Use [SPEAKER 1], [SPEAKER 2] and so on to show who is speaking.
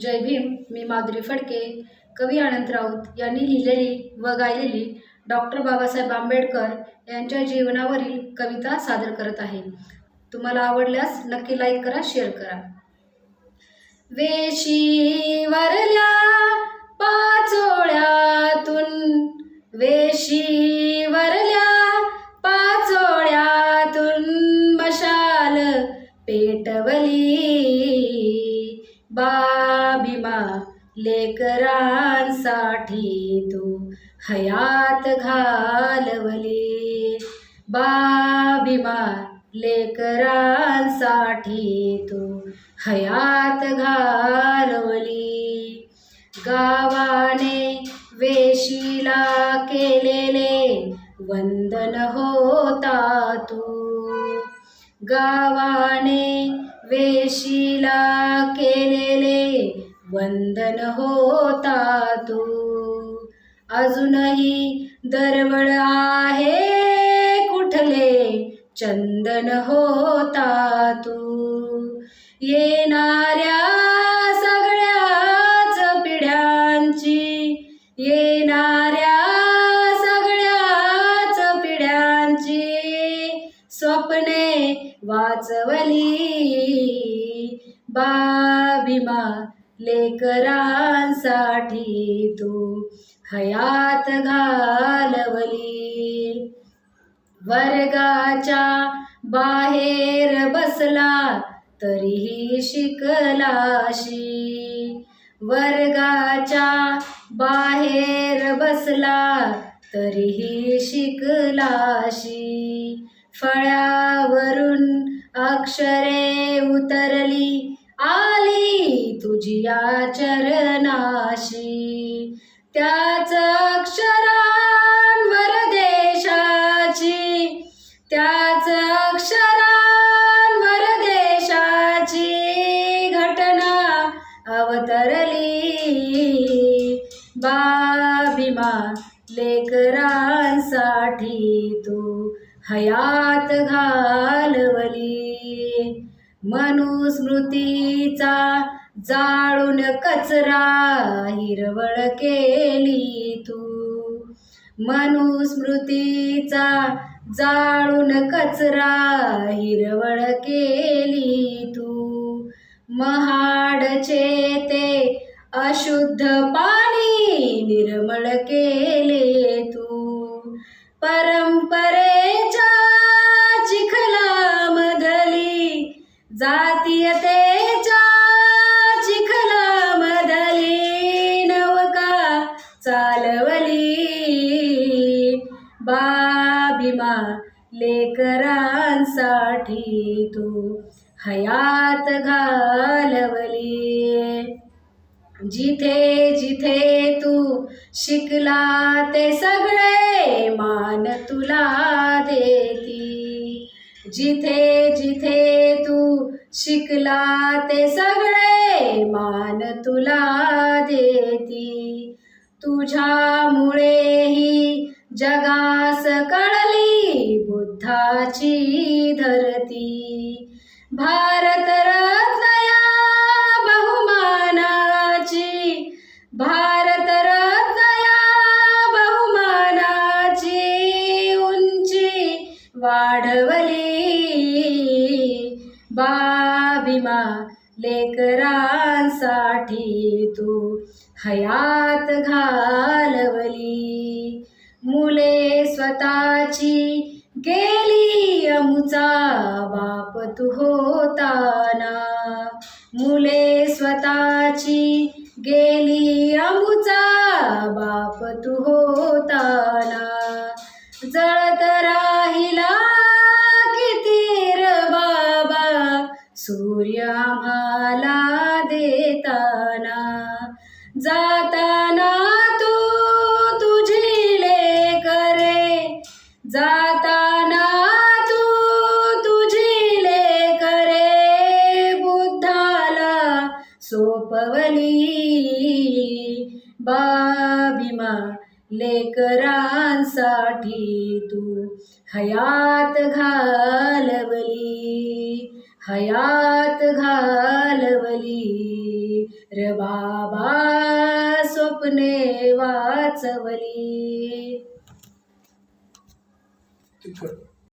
[SPEAKER 1] जय भीम मी माधुरी फडके कवी अनंत राऊत यांनी लिहिलेली व गायलेली डॉक्टर बाबासाहेब आंबेडकर यांच्या जीवनावरील कविता सादर करत आहे. तुम्हाला आवडल्यास नक्की लाईक करा शेअर करा. वेशीवरल्या पाचोळ्यातून वेशीवरल्या पाचोळ्यातून मशाल पेटवली. बा बा लेकरांसाठी तू हयात घालवली. बाबिमा लेकरांसाठी तू हयात घालवली. गावाने वेशीला केलेले वंदन होता तू. गावाने वेशीला केलेले वंदन होता तू. अजूनही दरवळ आहे कुठले चंदन होता तू. येणाऱ्या सगळ्याच पिढ्यांची येणाऱ्या सगळ्याच पिढ्यांची स्वप्ने वाचवली. बाबिमा लेकरांसाठी तू हयात घालवली. वर्गाच्या बाहेर बसला तरीही शिकलाशी. वर्गाच्या बाहेर बसला तरीही शिकलाशी. फळ्यावरून अक्षरे उतरली आली तुझी चरणाशी त्याच अक्षरांवर देशाची. त्याच अक्षरांवर देशाची घटना अवतरली. बाबिमा लेकरांसाठी तू हयात घालवली. मनुस्मृतीचा जाळून कचरा हिरवळ केली तू. मनुस्मृतीचा जाळून कचरा हिरवळ केली तू. महाडचे ते अशुद्ध पाणी निर्मळ केले तू. परंपरेच्या चालवली. बाबिमा लेकरांसाठी तू हयात घालवली. जिथे जिथे तू शिकला ते सगळे मान तुला देती. जिथे जिथे तू शिकला ते सगळे मान तुला देती. तुझ्यामुळे ही जगास कळली बुद्धाची धरती. भारत रत्नया बहुमानाची भारत रत्नया बहुमानाची उंची वाढवली. बाबिमा लेकरांसाठी तू हयात घालवली. मुले स्वतःची गेली अमुचा बाप तू होताना. मुले स्वतःची गेली अमुचा बाप तू हो जाताना जाताना तू तुझी लेकरे जाताना तू तुझी लेकरे बुद्धाला सोपवली बाबिमा लेकरांसाठी तू हयात घालवली हयात घालवली. रबाबा बाबा स्वप्ने वाचवली.
[SPEAKER 2] तितकं